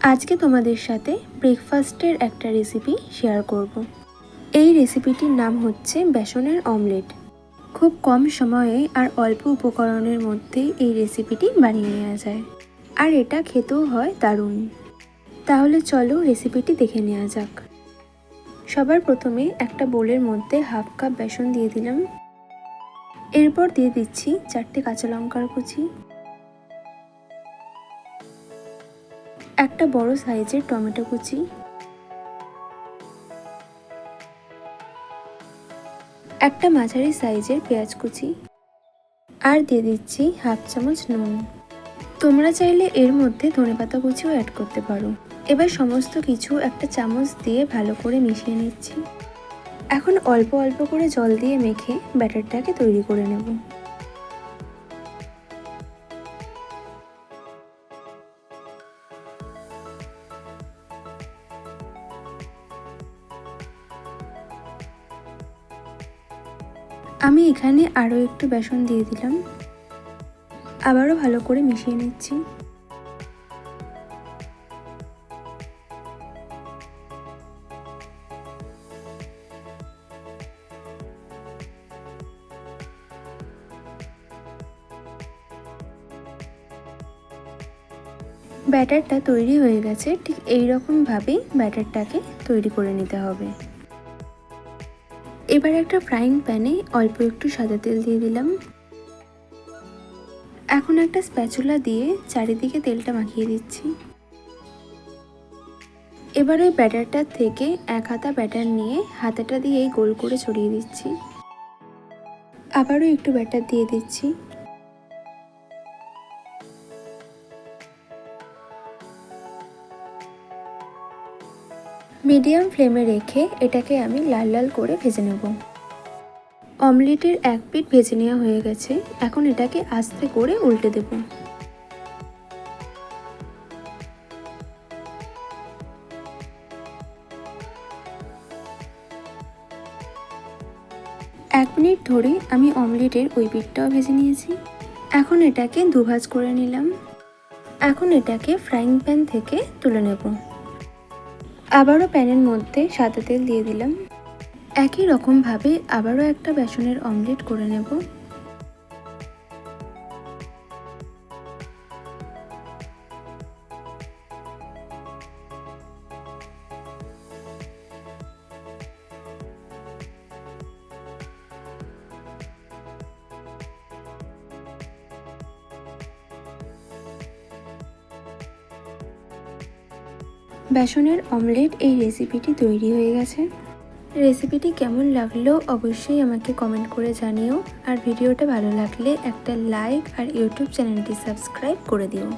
আজকে তোমাদের সাথে ব্রেকফাস্টের একটা রেসিপি শেয়ার করব। এই রেসিপিটির নাম হচ্ছে বেসনের অমলেট খুব কম সময়ে আর অল্প উপকরণের মধ্যে এই রেসিপিটি বানিয়ে নেওয়া যায়। আর এটা খেতেও হয় দারুণ। তাহলে চলো রেসিপিটি দেখে নেওয়া যাক। সবার প্রথমে একটা বোলের মধ্যে হাফ কাপ বেসন দিয়ে দিলাম। এরপর দিয়ে দিচ্ছি চারটে কাঁচা লঙ্কার কুচি। একটা বড় সাইজের টমেটো কুচি। একটা মাঝারি সাইজের পেঁয়াজ কুচি। আর দিয়ে দিচ্ছি হাফ চামচ নুন। তোমরা চাইলে এর মধ্যে ধনেপাতা কুচিও অ্যাড করতে পারো। এবার সমস্ত কিছু একটা চামচ দিয়ে ভালো করে মিশিয়ে নিচ্ছি। এখন অল্প অল্প করে জল দিয়ে মেখে ব্যাটারটাকে তৈরি করে নেব। আমি এখানে আরও একটু বেসন দিয়ে দিলাম। আবারও ভালো করে মিশিয়ে নিচ্ছি। ব্যাটারটা তৈরি হয়ে গেছে, ঠিক এই রকমভাবেই ব্যাটারটাকে তৈরি করে নিতে হবে। এবার একটা ফ্রাইং প্যানে অল্প একটু সাদা তেল দিয়ে দিলাম। এখন একটা স্প্যাচুলা দিয়ে চারিদিকে তেলটা মাখিয়ে দিচ্ছি। এবার ওই ব্যাটারটার থেকে এক হাতা ব্যাটার নিয়ে হাতাটা দিয়েই গোল করে ছড়িয়ে দিচ্ছি। আবারও একটু ব্যাটার দিয়ে দিচ্ছি। মিডিয়াম ফ্লেমে রেখে এটাকে আমি লাল লাল করে ভেজে নেব। অমলেটের এক পিঠ ভেজে নেওয়া হয়ে গেছে। এখন এটাকে আস্তে করে উল্টে দেব। এক মিনিট ধরে আমি অমলেটের ওই পিঠটাও ভেজে নিয়েছি। এখন এটাকে দুভাজ করে নিলাম। এখন এটাকে ফ্রাইং প্যান থেকে তুলে নেব। আবারও প্যানের মধ্যে সাদা তেল দিয়ে দিলাম। একই রকমভাবে আবারও একটা বেসনের অমলেট করে নেব। বেসনের অমলেট এই রেসিপিটি তৈরি হয়ে গেছে। রেসিপিটি কেমন লাগল অবশ্যই আমাকে কমেন্ট করে জানিও। আর ভিডিওটা ভালো লাগলে একটা লাইক আর ইউটিউব চ্যানেলটি সাবস্ক্রাইব করে দিও।